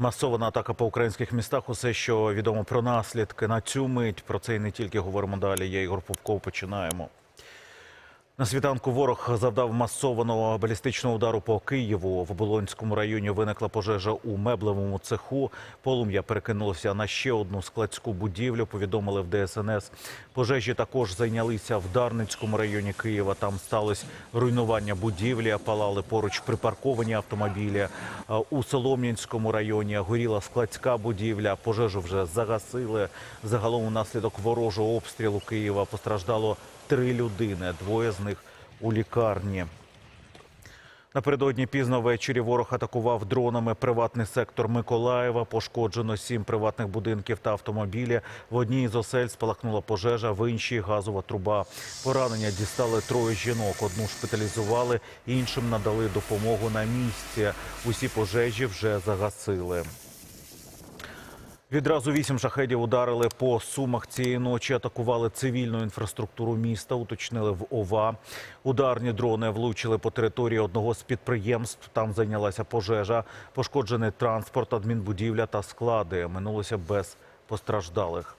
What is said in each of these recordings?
Масована атака по українських містах. Усе, що відомо про наслідки на цю мить. Про це і не тільки говоримо далі. Я Ігор Попков. Починаємо. На світанку ворог завдав масованого балістичного удару по Києву. В Оболонському районі виникла пожежа у меблевому цеху. Полум'я перекинулося на ще одну складську будівлю. Повідомили в ДСНС. Пожежі також зайнялися в Дарницькому районі Києва. Там сталося руйнування будівлі, палали поруч припарковані автомобілі. У Солом'янському районі горіла складська будівля. Пожежу вже загасили. Загалом унаслідок ворожого обстрілу Києва постраждало три людини, двоє з них у лікарні. Напередодні пізно ввечері ворог атакував дронами приватний сектор Миколаєва. Пошкоджено сім приватних будинків та автомобілі. В одній з осель спалахнула пожежа, в іншій газова труба. Поранення дістали троє жінок. Одну шпиталізували, іншим надали допомогу на місці. Усі пожежі вже загасили. Відразу вісім шахедів ударили по сумах цієї ночі. Атакували цивільну інфраструктуру міста. Уточнили в ОВА. Ударні дрони влучили по території одного з підприємств. Там зайнялася пожежа. Пошкоджений транспорт, адмінбудівля та склади. Минулося без постраждалих.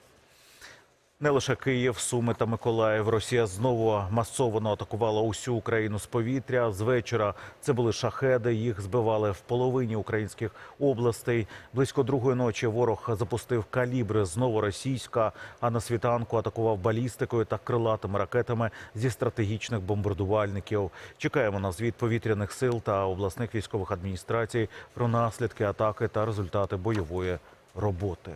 Не лише Київ, Суми та Миколаїв. Росія знову масово атакувала усю Україну з повітря. З вечора це були шахеди. Їх збивали в половині українських областей. Близько другої ночі ворог запустив калібри знову російська. А на світанку атакував балістикою та крилатими ракетами зі стратегічних бомбардувальників. Чекаємо на звіт повітряних сил та обласних військових адміністрацій про наслідки атаки та результати бойової роботи.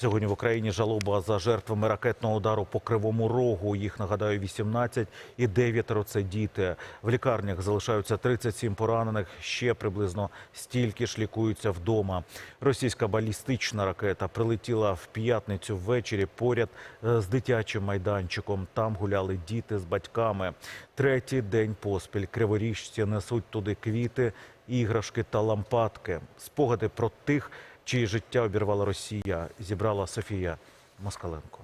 Сьогодні в Україні жалоба за жертвами ракетного удару по Кривому Рогу. Їх, нагадаю, 18 і 9 – це діти. В лікарнях залишаються 37 поранених. Ще приблизно стільки ж лікуються вдома. Російська балістична ракета прилетіла в п'ятницю ввечері поряд е, з дитячим майданчиком. Там гуляли діти з батьками. Третій день поспіль криворіжці несуть туди квіти, іграшки та лампадки. Спогади про тих, чиї життя обірвала Росія, зібрала Софія Москаленко.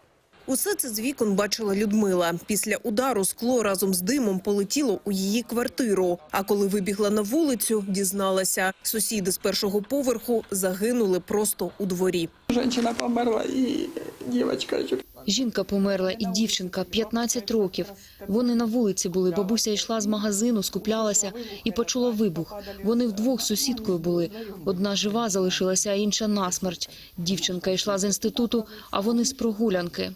Усе це з вікон бачила Людмила. Після удару скло разом з димом полетіло у її квартиру. А коли вибігла на вулицю, дізналася, сусіди з першого поверху загинули просто у дворі. Женщина померла і дівчинка. Жінка померла і дівчинка 15 років. Вони на вулиці були. Бабуся йшла з магазину, скуплялася і почула вибух. Вони вдвох сусідкою були. Одна жива залишилася, а інша насмерть. Дівчинка йшла з інституту, а вони з прогулянки.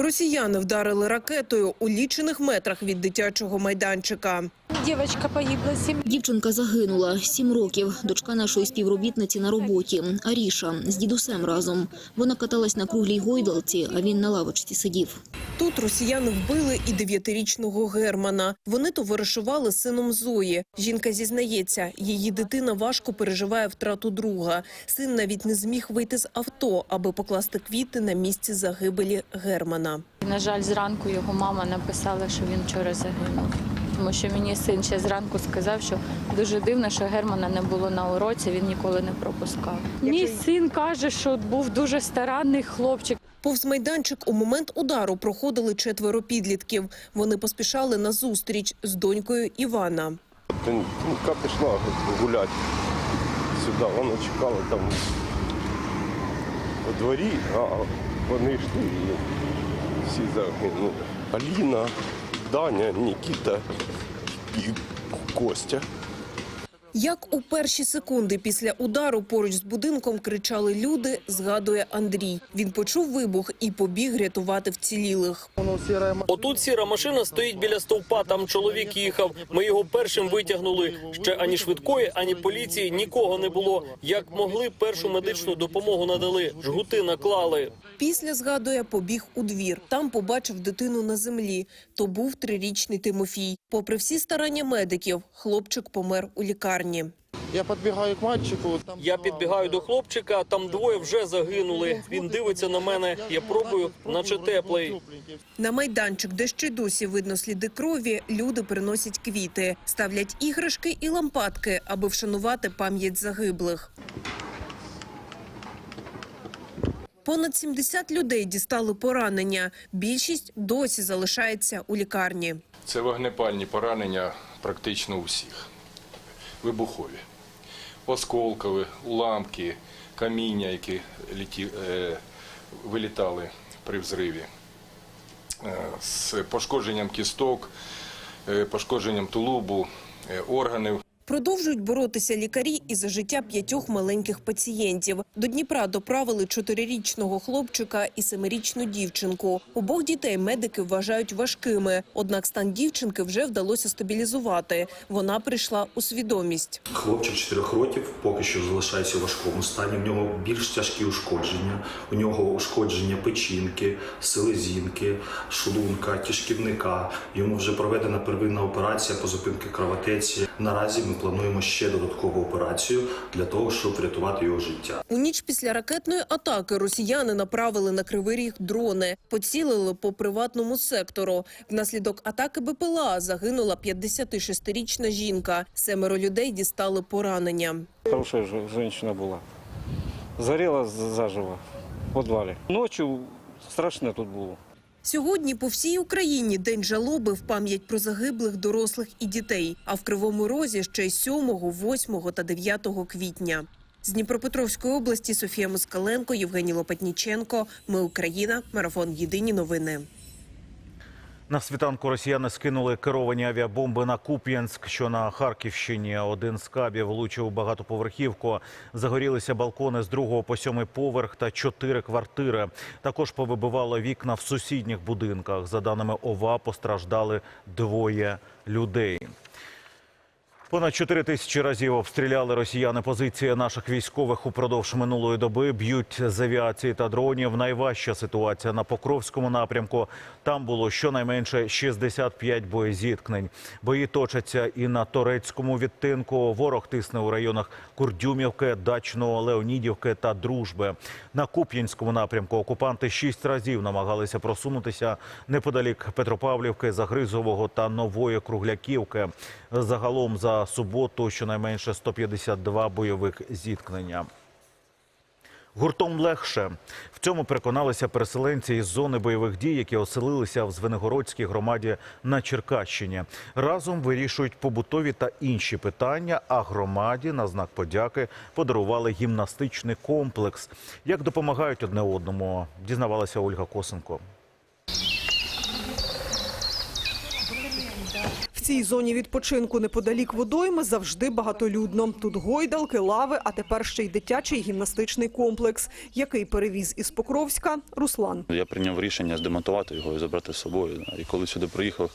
Росіяни вдарили ракетою у лічених метрах від дитячого майданчика. Девочка погибла, сім. Дівчинка загинула сім років. Дочка нашої співробітниці на роботі. Аріша з дідусем разом. Вона каталась на круглій гойдалці, а він на лавочці сидів. Тут росіяни вбили і дев'ятирічного Германа. Вони товаришували з сином Зої. Жінка зізнається, її дитина важко переживає втрату друга. Син навіть не зміг вийти з авто, аби покласти квіти на місці загибелі Германа. На жаль, зранку його мама написала, що він вчора загинув. Тому що мені син ще зранку сказав, що дуже дивно, що Германа не було на уроці, він ніколи не пропускав. Мій син каже, що був дуже старанний хлопчик. Повз майданчик у момент удару проходили четверо підлітків. Вони поспішали на зустріч з донькою Івана. Донька пішла гуляти сюди, вона чекала там у дворі, а вони йшли і всі загинули. Аліна, Даня, Нікіта і Костя. Як у перші секунди після удару поруч з будинком кричали люди, згадує Андрій. Він почув вибух і побіг рятувати вцілілих. Отут сіра машина стоїть біля стовпа. Там чоловік їхав. Ми його першим витягнули. Ще ані швидкої, ані поліції нікого не було. Як могли, першу медичну допомогу надали. Жгути наклали. Після, згадує, побіг у двір. Там побачив дитину на землі. То був трирічний Тимофій. Попри всі старання медиків, хлопчик помер у лікарні. Я підбігаю к мальчику. Там Я підбігаю до хлопчика. Там двоє вже загинули. Він дивиться на мене. Я пробую, наче теплий. На майданчик, де ще й досі видно сліди крові, люди приносять квіти, ставлять іграшки і лампадки, аби вшанувати пам'ять загиблих. Понад 70 людей дістали поранення. Більшість досі залишається у лікарні. Це вогнепальні поранення практично у всіх. Вибухові. осколкові, уламки, каміння, які літі, е, вилітали при взриві, е, з пошкодженням кісток, е, пошкодженням тулубу, органів. Продовжують боротися лікарі і за життя п'ятьох маленьких пацієнтів. До Дніпра доправили чотирирічного хлопчика і семирічну дівчинку. Обох дітей медики вважають важкими. Однак стан дівчинки вже вдалося стабілізувати. Вона прийшла у свідомість. Хлопчик 4 років поки що залишається у важкому стані. В нього більш тяжкі ушкодження. У нього ушкодження печінки, селезінки, шлунка, кишківника. Йому вже проведена первинна операція по зупинці кровотеці. Наразі ми плануємо ще додаткову операцію для того, щоб врятувати його життя. У ніч після ракетної атаки росіяни направили на Кривий Ріг дрони, поцілили по приватному сектору. Внаслідок атаки БПЛА загинула 56-річна жінка. Семеро людей дістали поранення. Хорошая же- женщина была. Зарела з- заживо в подвале. Ночью страшно тут було. Сьогодні по всій Україні день жалоби в пам'ять про загиблих дорослих і дітей. А в Кривому Розі ще й 7, 8 та 9 квітня. З Дніпропетровської області Софія Москаленко, Євгеній Лопатніченко. Ми Україна. Марафон. Єдині новини. На світанку росіяни скинули керовані авіабомби на Куп'янськ, що на Харківщині. Один з кабів влучив багатоповерхівку. Загорілися балкони з другого по сьомий поверх та чотири квартири. Також повибивало вікна в сусідніх будинках. За даними ОВА, постраждали двоє людей. Понад 4 тисячі разів обстріляли росіяни позиції наших військових упродовж минулої доби. Б'ють з авіації та дронів. Найважча ситуація на Покровському напрямку. Там було щонайменше 65 боєзіткнень. Бої точаться і на Торецькому відтинку. Ворог тисне у районах Курдюмівки, Дачного, Леонідівки та Дружби. На Куп'янському напрямку окупанти шість разів намагалися просунутися неподалік Петропавлівки, Загризового та Нової Кругляківки. Загалом за суботу щонайменше 152 бойових зіткнення. Гуртом легше в цьому переконалися переселенці із зони бойових дій, які оселилися в Звенигородській громаді на Черкащині. Разом вирішують побутові та інші питання. А громаді на знак подяки подарували гімнастичний комплекс. Як допомагають одне одному, дізнавалася Ольга Косенко. В цій зоні відпочинку неподалік водойми завжди багатолюдно. Тут гойдалки, лави, а тепер ще й дитячий гімнастичний комплекс, який перевіз із Покровська Руслан. Я прийняв рішення здемонтувати його і забрати з собою. І коли сюди приїхав,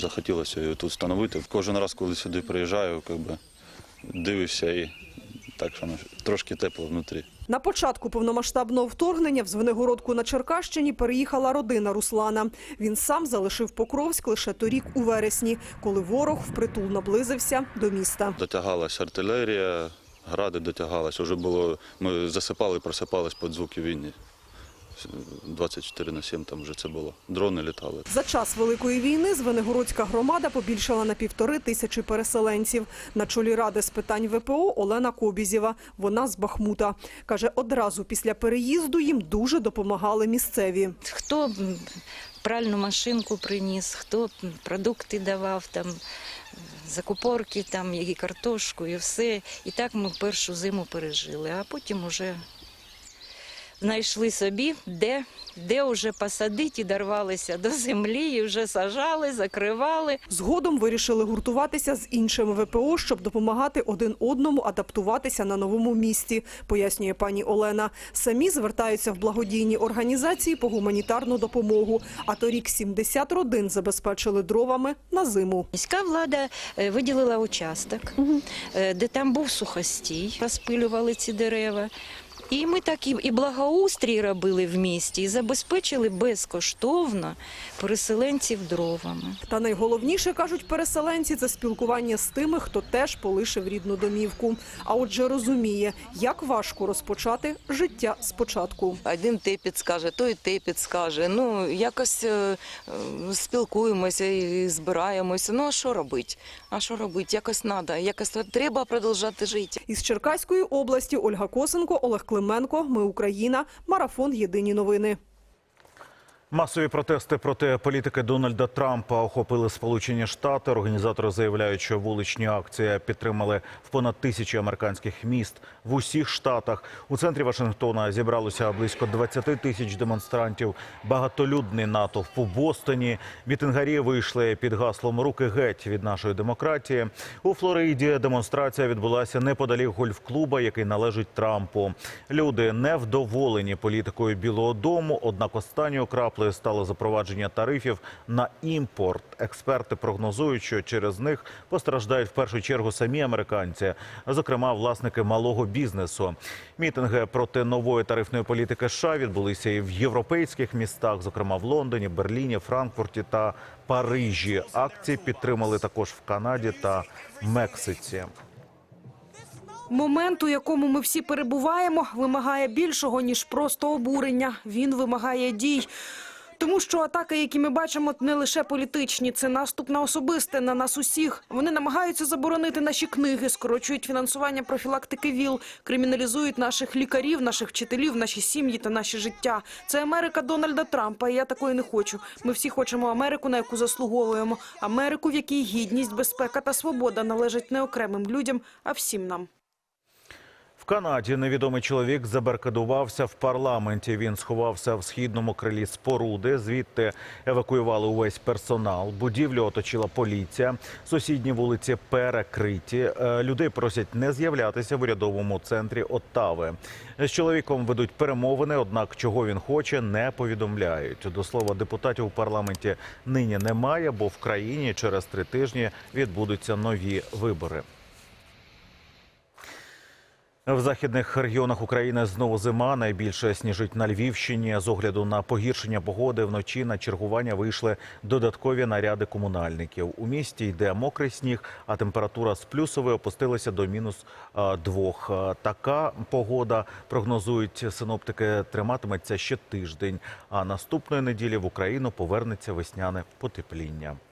захотілося його тут встановити. Кожен раз, коли сюди приїжджаю, якби, дивишся і так що трошки тепло внутрі. На початку повномасштабного вторгнення в Звенигородку на Черкащині переїхала родина Руслана. Він сам залишив Покровськ лише торік у вересні, коли ворог впритул наблизився до міста. Дотягалась артилерія, гради дотягалась. Уже було, ми засипали, просипались під звуки війни. 24 на 7 там вже це було. Дрони літали. За час Великої війни Звенигородська громада побільшала на півтори тисячі переселенців. На чолі ради з питань ВПО Олена Кобізєва. Вона з Бахмута. Каже, одразу після переїзду їм дуже допомагали місцеві. Хто пральну машинку приніс, хто продукти давав, там, закупорки, там, і картошку, і все. І так ми першу зиму пережили, а потім уже знайшли собі, де, де вже посадити, і дорвалися до землі, і вже сажали, закривали. Згодом вирішили гуртуватися з іншими ВПО, щоб допомагати один одному адаптуватися на новому місці, пояснює пані Олена. Самі звертаються в благодійні організації по гуманітарну допомогу. А торік 70 родин забезпечили дровами на зиму. Міська влада е, виділила участок, е, де там був сухостій, розпилювали ці дерева. І ми так і, і благоустрій робили в місті, і забезпечили безкоштовно переселенців дровами. Та найголовніше, кажуть переселенці, це спілкування з тими, хто теж полишив рідну домівку. А отже розуміє, як важко розпочати життя спочатку. Один те підскаже, той те підскаже. Ну, якось е, е, спілкуємося і збираємося. Ну, а що робити? А що робити? Якось треба, якось треба продовжувати жити. Із Черкаської області Ольга Косенко, Олег Клименко. Ми Україна. Марафон. Єдині новини. Масові протести проти політики Дональда Трампа охопили Сполучені Штати. Організатори заявляють, що вуличні акції підтримали в понад тисячі американських міст в усіх штатах. У центрі Вашингтона зібралося близько 20 тисяч демонстрантів. Багатолюдний натовп у Бостоні. Мітингарі вийшли під гаслом Руки геть від нашої демократії. У Флориді демонстрація відбулася неподалік гольф-клуба, який належить Трампу. Люди невдоволені політикою Білого Дому. Однак останньою краплею стало запровадження тарифів на імпорт. Експерти прогнозують, що через них постраждають в першу чергу самі американці, зокрема власники малого бізнесу. Мітинги проти нової тарифної політики США відбулися і в європейських містах, зокрема в Лондоні, Берліні, Франкфурті та Парижі. Акції підтримали також в Канаді та Мексиці. Момент, у якому ми всі перебуваємо, вимагає більшого, ніж просто обурення. Він вимагає дій. Тому що атаки, які ми бачимо, не лише політичні, це наступ на особисте, на нас усіх. Вони намагаються заборонити наші книги, скорочують фінансування профілактики ВІЛ, криміналізують наших лікарів, наших вчителів, наші сім'ї та наші життя. Це Америка Дональда Трампа, і я такої не хочу. Ми всі хочемо Америку, на яку заслуговуємо. Америку, в якій гідність, безпека та свобода належать не окремим людям, а всім нам. Канаді невідомий чоловік забаркадувався в парламенті. Він сховався в східному крилі споруди. Звідти евакуювали увесь персонал. Будівлю оточила поліція. Сусідні вулиці перекриті. Е, Людей просять не з'являтися в урядовому центрі Оттави. З чоловіком ведуть перемовини, однак чого він хоче, не повідомляють. До слова, депутатів у парламенті нині немає, бо в країні через три тижні відбудуться нові вибори. В західних регіонах України знову зима. Найбільше сніжить на Львівщині. З огляду на погіршення погоди вночі на чергування вийшли додаткові наряди комунальників. У місті йде мокрий сніг, а температура з плюсової опустилася до мінус двох. Така погода прогнозують синоптики. Триматиметься ще тиждень. А наступної неділі в Україну повернеться весняне потепління.